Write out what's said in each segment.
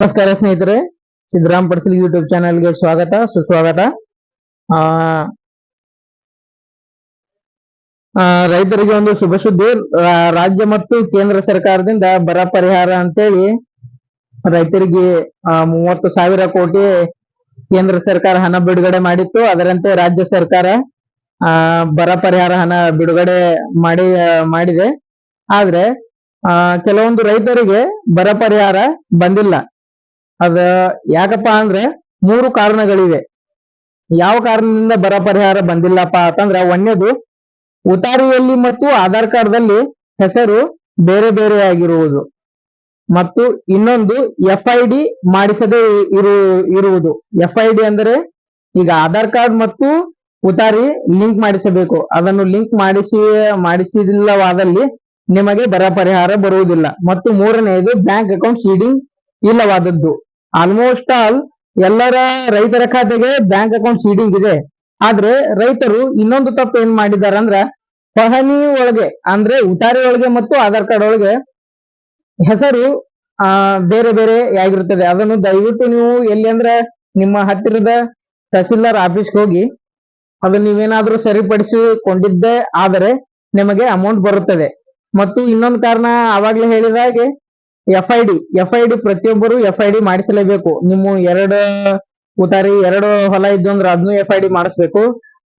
ನಮಸ್ಕಾರ ಸ್ನೇಹಿತರೆ, ಸಿದ್ದರಾಮ್ ಪಡಿಸಲ್ ಯೂಟ್ಯೂಬ್ ಚಾನೆಲ್ಗೆ ಸ್ವಾಗತ, ಸುಸ್ವಾಗತ. ರೈತರಿಗೆ ಒಂದು ಶುಭ ಸುದ್ದಿ. ರಾಜ್ಯ ಮತ್ತು ಕೇಂದ್ರ ಸರ್ಕಾರದಿಂದ ಬರ ಪರಿಹಾರ ಅಂತೇಳಿ ರೈತರಿಗೆ ಮೂವತ್ತು ಸಾವಿರ ಕೋಟಿ ಕೇಂದ್ರ ಸರ್ಕಾರ ಹಣ ಬಿಡುಗಡೆ ಮಾಡಿತ್ತು. ಅದರಂತೆ ರಾಜ್ಯ ಸರ್ಕಾರ ಬರ ಪರಿಹಾರ ಹಣ ಬಿಡುಗಡೆ ಮಾಡಿ ಮಾಡಿದೆ. ಆದ್ರೆ ಕೆಲವೊಂದು ರೈತರಿಗೆ ಬರ ಪರಿಹಾರ ಬಂದಿಲ್ಲ. ಅದ ಯಾಕಪ್ಪ ಅಂದ್ರೆ ಮೂರು ಕಾರಣಗಳಿವೆ. ಯಾವ ಕಾರಣದಿಂದ ಬರ ಪರಿಹಾರ ಬಂದಿಲ್ಲಪ್ಪ ಅಂತಂದ್ರ ಒಂದೇದು ಉತಾರಿಯಲ್ಲಿ ಮತ್ತು ಆಧಾರ್ ಕಾರ್ಡ್ದಲ್ಲಿ ಹೆಸರು ಬೇರೆ ಬೇರೆ ಆಗಿರುವುದು. ಮತ್ತು ಇನ್ನೊಂದು ಎಫ್ ಐ ಡಿ ಮಾಡಿಸದೇ ಇರು ಇರುವುದು. ಎಫ್ ಐ ಡಿ ಅಂದರೆ ಈಗ ಆಧಾರ್ ಕಾರ್ಡ್ ಮತ್ತು ಉತಾರಿ ಲಿಂಕ್ ಮಾಡಿಸಬೇಕು. ಅದನ್ನು ಲಿಂಕ್ ಮಾಡಿಸಿ ಮಾಡಿಸಿಲ್ಲವಾದಲ್ಲಿ ನಿಮಗೆ ಬರ ಪರಿಹಾರ ಬರುವುದಿಲ್ಲ. ಮತ್ತು ಮೂರನೆಯದು ಬ್ಯಾಂಕ್ ಅಕೌಂಟ್ ಸೀಡಿಂಗ್ ಇಲ್ಲವಾದದ್ದು. ಆಲ್ಮೋಸ್ಟ್ ಆಲ್ ಎಲ್ಲರ ರೈತರ ಖಾತೆಗೆ ಬ್ಯಾಂಕ್ ಅಕೌಂಟ್ ಸೀಡಿಂಗ್ ಇದೆ. ಆದ್ರೆ ರೈತರು ಇನ್ನೊಂದು ತಪ್ಪು ಏನ್ ಮಾಡಿದಾರ ಅಂದ್ರ ಪಹಣಿ ಒಳಗೆ, ಅಂದ್ರೆ ಉತಾರಿ ಒಳಗೆ ಮತ್ತು ಆಧಾರ್ ಕಾರ್ಡ್ ಒಳಗೆ ಹೆಸರು, ಆ, ಬೇರೆ ಬೇರೆ ಆಗಿರುತ್ತದೆ. ಅದನ್ನು ದಯವಿಟ್ಟು ನೀವು ಎಲ್ಲಿ ಅಂದ್ರೆ ನಿಮ್ಮ ಹತ್ತಿರದ ತಹಸೀಲ್ದಾರ್ ಆಫೀಸ್ಗೆ ಹೋಗಿ ಅದನ್ನ ನೀವೇನಾದ್ರೂ ಸರಿಪಡಿಸಿಕೊಂಡಿದ್ದೆ ಆದರೆ ನಿಮಗೆ ಅಮೌಂಟ್ ಬರುತ್ತದೆ. ಮತ್ತು ಇನ್ನೊಂದು ಕಾರಣ ಆವಾಗಲೇ ಹೇಳಿದ ಹಾಗೆ F I D F I D ಪ್ರತಿಯೊಬ್ಬರು ಎಫ್ ಐ ಡಿ ಮಾಡಿಸಲೇಬೇಕು. ನಿಮ್ಮ ಎರಡು ಉತಾರಿ ಎರಡು ಹೊಲ ಇದ್ದು ಅಂದ್ರೆ ಅದನ್ನು ಎಫ್ ಐ ಡಿ ಮಾಡಿಸ್ಬೇಕು.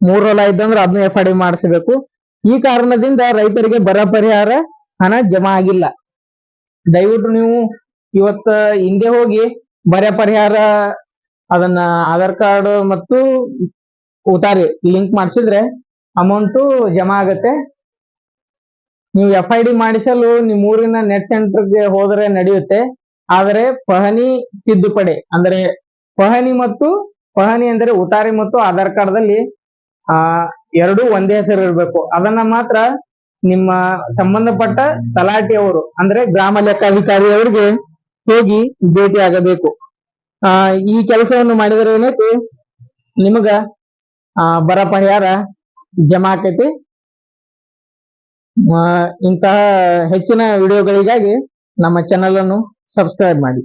ಮೂರು ಹೊಲ ಇದ್ದಂದ್ರೆ ಅದನ್ನು ಎಫ್ ಐ ಡಿ ಮಾಡಿಸಬೇಕು. ಈ ಕಾರಣದಿಂದ ರೈತರಿಗೆ ಬರ ಪರಿಹಾರ ಹಣ ಜಮಾ ಆಗಿಲ್ಲ. ದಯವಿಟ್ಟು ನೀವು ಇವತ್ತ ಹಿಂದೆ ಹೋಗಿ ಬರ ಪರಿಹಾರ ಅದನ್ನ ಆಧಾರ್ ಕಾರ್ಡ್ ಮತ್ತು ಉತಾರಿ ಲಿಂಕ್ ಮಾಡಿಸಿದ್ರೆ ಅಮೌಂಟು ಜಮಾ ಆಗತ್ತೆ. ನೀವು ಎಫ್ ಐ ಡಿ ಮಾಡಿಸಲು ನಿಮ್ಮ ಊರಿನ ನೆಟ್ ಸೆಂಟರ್ಗೆ ಹೋದರೆ ನಡೆಯುತ್ತೆ. ಆದರೆ ಪಹಣಿ ತಿದ್ದುಪಡಿ ಅಂದರೆ ಪಹಣಿ ಮತ್ತು ಪಹಣಿ ಅಂದರೆ ಉತಾರಿ ಮತ್ತು ಆಧಾರ್ ಕಾರ್ಡ್ದಲ್ಲಿ, ಆ, ಎರಡು ಒಂದೇ ಹೆಸರು ಇರಬೇಕು. ಅದನ್ನ ಮಾತ್ರ ನಿಮ್ಮ ಸಂಬಂಧಪಟ್ಟ ತಲಾಟಿಯವರು ಅಂದ್ರೆ ಗ್ರಾಮ ಲೆಕ್ಕಾಧಿಕಾರಿ ಅವರಿಗೆ ಹೋಗಿ ಭೇಟಿ ಆಗಬೇಕು. ಆ, ಈ ಕೆಲಸವನ್ನು ಮಾಡಿದರೆ ಏನೈತಿ ನಿಮಗ, ಆ, ಬರ ಪರಿಹಾರ ಜಮಾ ಆಕೈತಿ. ಇಂತಹ ಹೆಚ್ಚಿನ ವಿಡಿಯೋಗಳಿಗಾಗಿ ನಮ್ಮ ಚಾನೆಲ್ ಅನ್ನು ಸಬ್ಸ್ಕ್ರೈಬ್ ಮಾಡಿ.